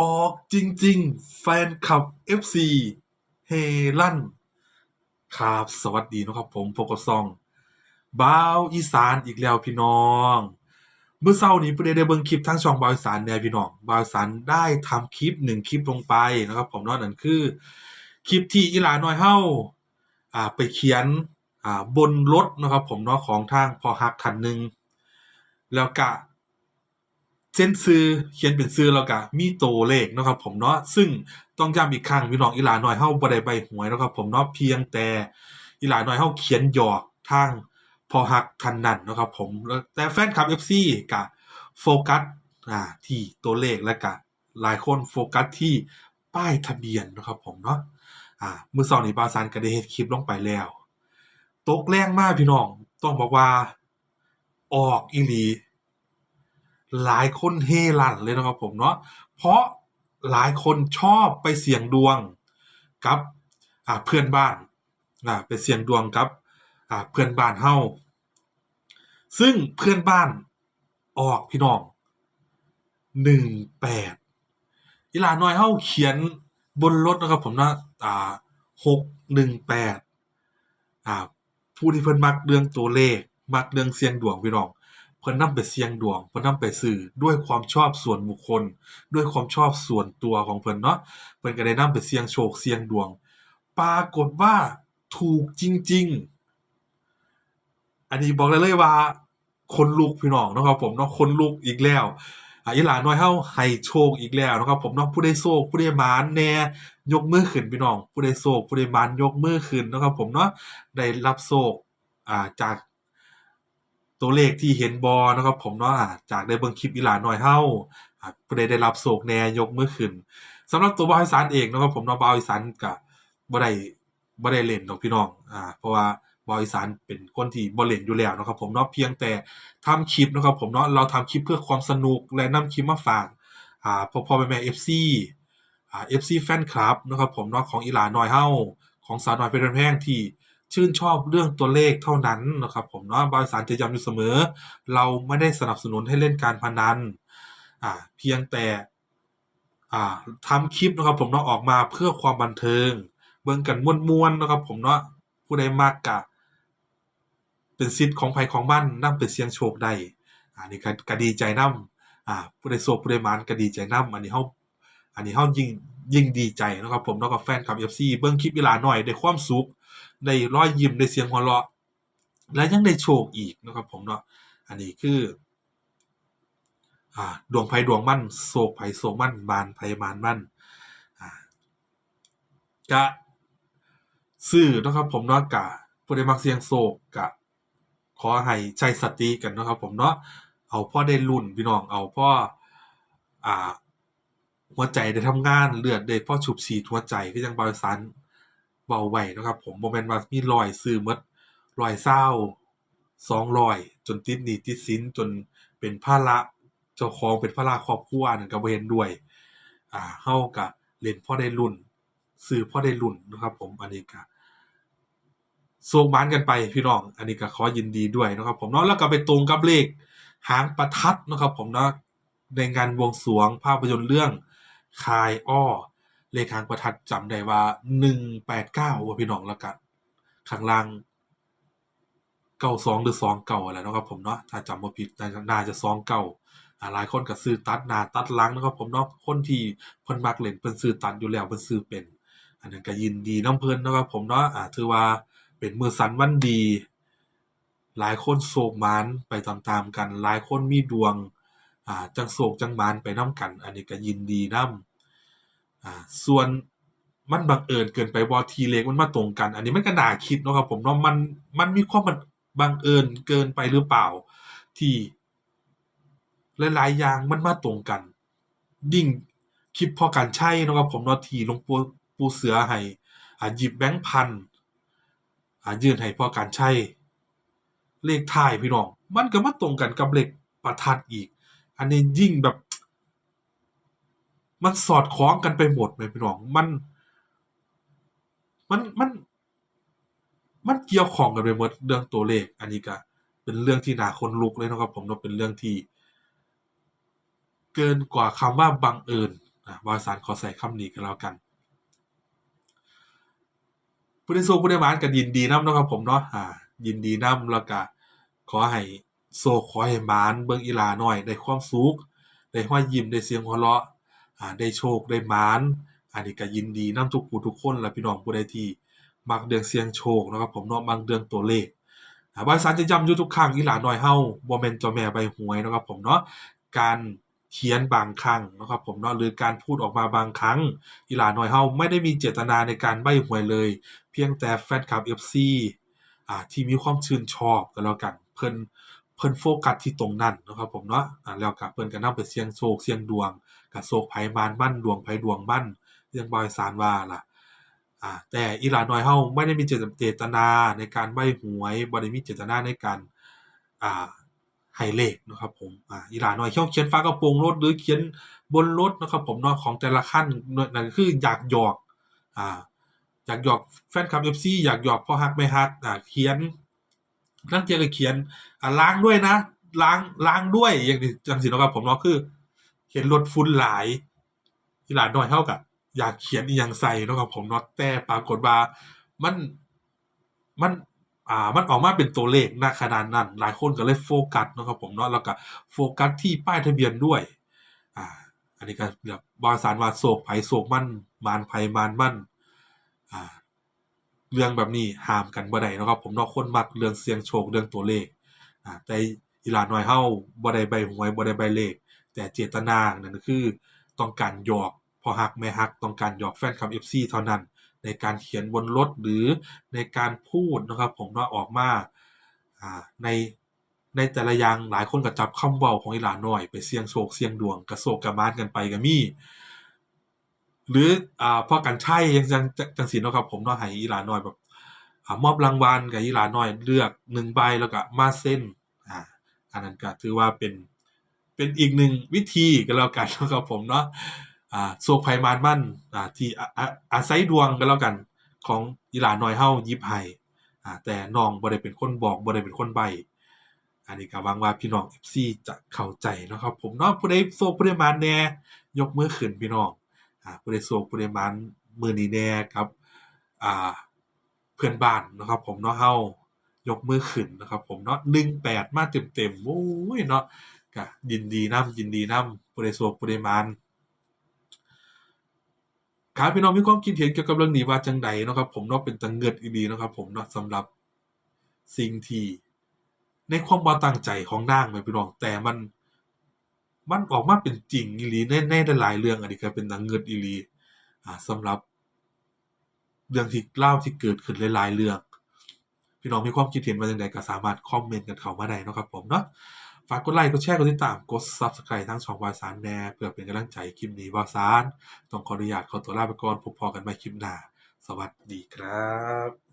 ออกจริง ๆ แฟนคลับ FC เฮลั่น ครับ สวัสดีนะครับผมพบกับซองบ่าวอีสานอีกแล้วพี่น้อง เมื่อเช้านี้ผู้ใดได้เบิ่งคลิปทางช่องบ่าวอีสานแน่พี่น้องบ่าวอีสานได้ทำคลิปหนึ่งคลิปลงไปนะครับผมนาะนั่นคือ คลิปที่อีหลาน้อยเฮาอ่าไปเขียนอ่าบนรถนะครับผมเนาะของทางพอฮักคันหนึ่งแล้วก็ เส้นซื้อเขียนเป็นซื้อแล้วก็มีตัวเลขนะครับผมเนาะซึ่งต้องย้ำอีกครั้งพี่น้องอีหลาหน้อยเฮาบ่ได้ใบหวยนะครับผมเนาะเพียงแต่อีหลาหน้อยเฮาเขียนหยอกทางพอฮักคันนั้นนะครับผมแล้วแต่แฟนคลับ FC ก็โฟกัสอ่าที่ตัวเลขแล้วก็หลายคนโฟกัสที่ป้ายทะเบียนนะครับผมเนาะอ่ามื้อเช้านี้บาวสานก็ได้เฮ็ดคลิปลงไปแล้ว ตกแรงมากพี่น้องต้องบอกว่าออกอีหลี หลายคนเฮลั่นเลยนะครับผมเนาะเพราะหลายคนชอบไปเสี่ยงดวงกับเพื่อนบ้านไปเสี่ยงดวงกับเพื่อนบ้านเฮาซึ่งเพื่อนบ้านออกพี่น้องหนึ่งแปดอีหลาน้อยเฮาเขียนบนรถนะครับผมนะอ่าหกหนึ่งแปดอ่าผู้ที่เพิ่นมักเรื่องตัวเลข มักเรื่องเสี่ยงดวงพี่น้อง พิ่อนนำไปเสี่ยงดวงเพิ่อนนำไปซื้อด้วยความชอบส่วนบุคคล ด้วยความชอบส่วนตัวของเพิ่นเนาะเพิ่นก็ได้นำไปเสี่ยงโชคเสี่ยงดวง ปรากฏว่าถูกจริง ๆ อันนี้บอกได้เลยว่า คนลุกพี่น้องเนาะครับผมเนาะคนลุกอีกแล้วอีหลาน้อยเฮาให้โชคอีกแล้วนะครับผมเนาะผู้ใดโชคผู้ใดหมานแน่ยกมือขึ้นพี่น้อง ผู้ใดโชคผู้ใดหมานยกมือขึ้นนะครับผมเนาะได้รับโชคอ่าจาก ตัวเลขที่เห็นบอนะครับผมเนาะจากได้เบิ่งคลิปอีหลาน้อยเฮาอ่าผู้ได้รับโชคแนยกเมื่อขึ้นสำหรับตัวบาวอีสานเองนะครับผมเนาะบาวอีสานก็บ่ได้บ่ได้เล่นดอกพี่น้องอ่าเพราะว่าบาวอีสานเป็นคนที่บ่เล่นอยู่แล้วนะครับผมเนาะเพียงแต่ทำคลิปนะครับผมเนาะเราทำคลิปเพื่อความสนุกและนำคลิปมาฝากอ่าพ่อๆแม่ๆ FC อ่า FC แฟนคลับนะครับผมเนาะของอีหลาน้อยเฮ้าของสาวน้อยเพชรบ้านแพงที่ ชื่นชอบเรื่องตัวเลขเท่านั้นนะครับผมเนาะบริษัทจะย้ำอยู่เสมอ เราไม่ได้สนับสนุนให้เล่นการพนันอ่าเพียงแต่อ่าทำคลิปนะครับผมเนาะออกมาเพื่อความบันเทิง เบิ่งกันม่วนๆนะครับผมเนาะผู้ใดมากกะ เป็นสิทธิ์ของไผของมันนำไปเสียงโชคได้อันนี้ก็กดีใจนํอ่าผู้ใดโชคผู้ใดมานก็ดีใจนํอันนี้เฮาอันนี้เฮายิ่งยิ่งดีใจนะครับผมเนาะกับแฟนคลับ FC เบิ่งคลิปเวลาหน่อยได้ความสุข ได้รอยยิ้มได้เสียงหัวเราะและยังได้โชคอีกนะครับผมเนาะอันนี้คืออดวงไผดวงมั่นโศกไผโศกมั่นบานไผบานมั่นกะซื้อนะครับผมเนาะกะผู้ใดมักเสียงโศกกะขอให้ใช้สติกันนะครับผมเนาะเอาพ่อได้รุ่นพี่น้องเอาพ่ออ่าหัวใจได้ทำงานเลือดได้พ่อฉุบฉีดหัวใจคือจังบริษัท เบาไว้นะครับผมบ่แม่นว่ามีร้อยซื้อมดร้อยเศร้าสองร้อยจนติดหนี้ติดสินจนเป็นภาระเจ้าของเป็นภาระครอบครัวนั่นก็บ่เห็นด้วยอ่าเฮาก็เล่นพ่อได้รุ่นซื้อพ่อได้รุ่นนะครับ ผมอันนี้ก็โชคหมานกันไปพี่น้อง อันนี้ก็ขอยินดีด้วยนะครับผมเนาะแล้วก็ไปตรงกับเลขหางประทัดนะครับ ผมเนาะในงานวงสวงภาพยนตร์เรื่องคายอ้อ เลขหางประทัดจำได้ว่า189ว่าพี่น้องล้วกันข้างล่าง92หรือ29อะไรนะครับผมเนาะถ้าจำบ่ผิดน่าจะน่าจะ29อ่าหลายคนก็ซื้อตัดหน้าตัดหลังนะครับผมเนาะคนที่เพิ่นมักเล่นเพิ่นซื้อตัดอยู่แล้วเพิ่นซื้อเป็น อันนั้นก็ยินดีน้ำเพิ่นนะครับผมเนาะอ่าถือว่าเป็นมือสันวันดี หลายคนโศกมานไปตามๆกัน หลายคนมีดวงอ่าจังโศกจังมานไปนำกัน อันนี้ก็ยินดีนำ อ่าส่วนมันบังเอิญเกินไปบ่ทีเลขมันมาตรงกัน อันนี้มันก็น่าคิดเนาะครับผมเนาะมันมันมีความมันบังเอิญเกินไปหรือเปล่า ที่หลายๆอย่างมันมาตรงกัน ยิ่งคลิปพอการใช้เนาะครับผมเนาะทีลงปูปูเสือให้อ่าหยิบแบงค์พันอ่ายื่นให้พอการใช้เลขท้ายพี่น้อง มันก็มาตรงกันกับเลขประทัดอีก อันนี้ยิ่งแบบ มันสอดคล้องกันไปหมดเลยพี่น้องมัน มันมัน มันเกี่ยวข้องกันไปหมดเรื่องตัวเลข อันนี้ก็เป็นเรื่องที่น่าขนลุกเลยนะครับ ผมเนาะเป็นเรื่องที่ เกินกว่าคำว่าบังเอิญอ่าบริษัทขอใส่คำนี้กันแล้วกันผู้ได้สู้ผู้ได้หมานก็ยินดีนํเนะครับผมเนาะอ่า ยินดีนํแล้วก็ขอให้โชคขอให้หมานเบิ่งอีหลาหน้อยได้ความสุขได้รอยยิ้มได้เสียงหัวเราะ ได้โชคได้หมานอันนี้ก็ยินดีนํทุกผู้ทุกคนและพี่น้องผู้ใดที่มักเรื่องเสียงโชคนะครับผมเนาะมักเรื่องตัวเลขอ่าบริษัทจะย้ำอยู่ทุกครั้งอีหลาน้อยเฮาบ่แม่นเจ้าแม่ใบหวยนะครับผมเนาะการเขียนบางครั้งนะครับผมเนาะหรือการพูดออกมาบางครั้งอีหลาน้อยเฮาไม่ได้มีเจตนาในการใบ้หวยเลย เพียงแต่แฟนคลับ FC อ่าที่มีความชื่นชอบก็แล้วกันเพิ่นเพิ่นโฟกัสที่ตรงนั้นนะครับผมเนาะอ่าแล้วก็เพิ่นก็นำไปเสี่ยงโชคเสี่ยงดวง ก็โชคไผมานมั่นดวงไผดวงมั่นเรื่องบอยสารว่าล่ะอ่าแต่อีหลาน้อยเฮาไม่ได้มีเจตนาในการใบหวยบ่ได้มีเจตนาในการอ่าให้เลขนะครับผมอ่าอีหลาน้อยเขียวเขียนฝากระโปรงรถหรือเขียนบนรถนะครับผมเนาะของแต่ละคันนั่นคืออยากหยอกอ่าอยากหยอกแฟนคลับ FC อยากหยอกพ่อฮักแม่ฮักอ่าเขียนนั่นเทียก็เขียนอ่าล้างด้วยนะล้างล้างด้วยอย่างนี้จังซี่เนะครับผมเนาะคือ เห็นรถฝุ่นหลายอีหลาน้อยเฮาก็อยากเขียนอีหยังใส่เนาะครับผมเนาะแต่ปรากฏว่ามันมันอ่ามันออกมาเป็นตัวเลขณขนาดนั้น หลายคนก็เลยโฟกัสนะครับผมเนาะแล้วก็โฟกัสที่ป้ายทะเบียนด้วยอ่าอันนี้ก็แบบบริษัทว่าโศกไผโศกมันมานไผมานมันอ่าเรื่องแบบนี้ห้ามกันบ่ได้นะครับผมเนาะคนมักเรื่องเสียงโชคเรื่องตัวเลขอ่าแต่อีหลาน้อยเฮาบ่ได้ใบหวยบ่ได้ใบเลข แต่เจตนานั่นคือต้องการหยอกพอฮักแม่ฮักต้องการหยอกแฟนคลับ FC เท่านั้น ในการเขียนบนรถหรือในการพูดนะครับ ผมเนาออกมาอ่าในในแต่ละอย่างหลายคนก็จับคำเว้าของอีหลาน้อยไปเสียงโชคเสียงดวงกระโชกกระมานกันไปก็มีหรืออ่าพ่อกันชัยจังจังจังซี่เนะครับผมเนาะให้อีหลาน้อยแบบอมอบรางวัลกับอีหลาน้อยเลือก1ใบแล้วก็มาเซ็นอ่าอันนั้นก็ถือว่าเป็น เป็นอีกหนึ่งวิธีก็แล้วกันนะครับผมเนาะอ่าโชคภัยมานมั่นอ่าที่อาออาศัยดวงก็แล้วกันของอีหลาน้อยเฮายิบให้อ่าแต่น้องบ่ได้เป็นคนบอกบ่ได้เป็นคนใบอันนี้ก็หวังว่าพี่น้อง FC จะเข้าใจนะครับ ผมเนาะผู้ใดโชคผู้ใดมานแน่ยกมือขึ้นพี่น้องอ่าผู้ใดโชคผู้ใดมานมือนี้แน่ครับอ่าเพื่อนบ้านนะครับ ผมเนาะเฮายกมือขึ้นนะครับ ผมเนาะ18มาเต็มๆโอ้ยเนาะ ก็ยินดีน้ำยินดีน้ำผู้ใดโชคผู้ใดหมานครับพี่น้องมีความคิดเห็นเกี่ยวกับเรื่องนี้ว่าจังใดนะครับ ผมเนาะเป็นตาเงิดอีหลีนะครับ ผมเนาะสำหรับสิ่งที่ในความบ่ตั้งใจของนางแหมพี่น้องแต่มันมันออกมาเป็นจริงอีลีในในหลายเรื่องอันนี้ก็เป็นตาเงิดอีลีอ่าสำหรับเรื่องที่ราที่เกิดขึ้นหลายๆเรื่อง พี่น้องมีความคิดเห็นว่าจังใดก็สามารถคอมเมนต์กันเข้ามาได้นะครับ ผมเนาะ ฝากกดไลค์ กดแชร์ กดติดตาม กด Subscribe ทั้งช่องวาสานแน่เพื่อเป็นกำลังใจคลิปนี้วาสานต้องขออนุญาตขอตัวลาไปก่อนพบพอกันใหม่คลิปหน้า สวัสดีครับ